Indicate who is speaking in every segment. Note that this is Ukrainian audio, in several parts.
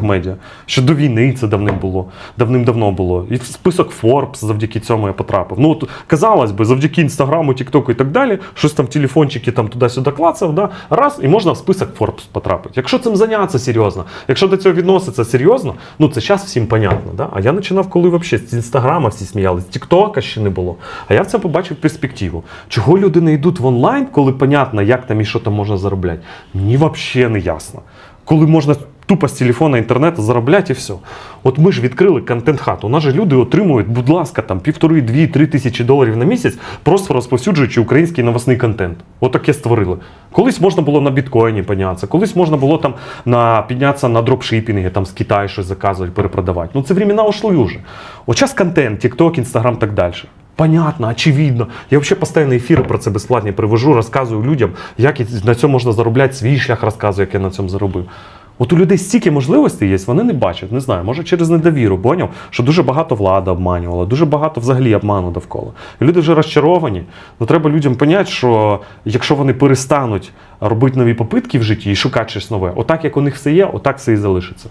Speaker 1: медіа. Ще до війни це давним було, давним-давно було. І в список Forbes завдяки цьому я потрапив. Ну, от, казалось би, завдяки інстаграму, Тіктоку і так далі, щось там телефончики там туди-сюди клацав, да, раз, і можна в список Forbes потрапити. Якщо цим зайнятися серйозно, якщо до цього відноситься серйозно, ну це зараз всім понятно. Да? А я починав, коли взагалі з інстаграма всі сміялись, Тіктока ще не було. А я в цьому побачив перспективу. Чого люди не йдуть в онлайн, коли понятно, як там і що там можна заробляти? Мені взагалі не ясно. Коли можна тупо з телефона інтернету заробляти і все. От ми ж відкрили контент-хату. У нас же люди отримують, будь ласка, там півтори, дві, три тисячі доларів на місяць, просто розповсюджуючи український новосний контент. Отаке створили. Колись можна було на біткоїні піднятися, колись можна було там на піднятися на дропшипінги, там з Китаю щось заказувати, перепродавати. Ну це времена ушли вже. От час контент, TikTok, Instagram, так далі. Понятно, очевидно. Я взагалі постійно ефіри про це безплатні привожу, розказую людям, як на цьому можна заробляти, свій шлях розказую, як я на цьому заробив. От у людей стільки можливостей є, вони не бачать, не знаю, може через недовіру, поняв, що дуже багато влада обманювала, дуже багато взагалі обману довкола. І люди вже розчаровані. Ну треба людям поняти, що якщо вони перестануть робити нові попитки в житті і шукати щось нове, отак як у них все є, отак все і залишиться.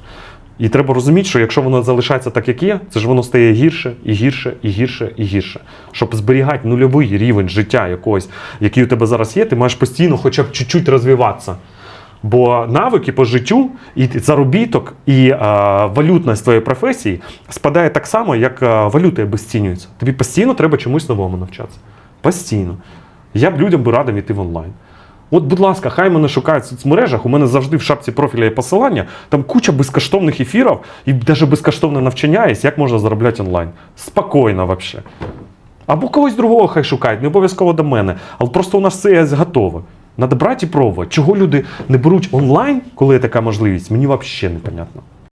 Speaker 1: І треба розуміти, що якщо воно залишається так, як є, це ж воно стає гірше і гірше, і гірше, і гірше. Щоб зберігати нульовий рівень життя якогось, який у тебе зараз є, ти маєш постійно хоча б чуть-чуть розвиватися. Бо навики по життю, і заробіток, і е, валютність твоєї професії спадає так само, як е, валюта обесцінюється. Тобі постійно треба чомусь новому навчатися. Постійно. Я б людям би радив іти в онлайн. От, будь ласка, хай мене шукають в соцмережах. У мене завжди в шапці профіля є посилання. Там куча безкоштовних ефірів і навіть безкоштовне навчання є, як можна заробляти онлайн. Спокійно взагалі. Або когось другого хай шукають, не обов'язково до мене. Але просто у нас є готове. Надо брати і пробувати. Чого люди не беруть онлайн, коли є така можливість, мені взагалі непонятно.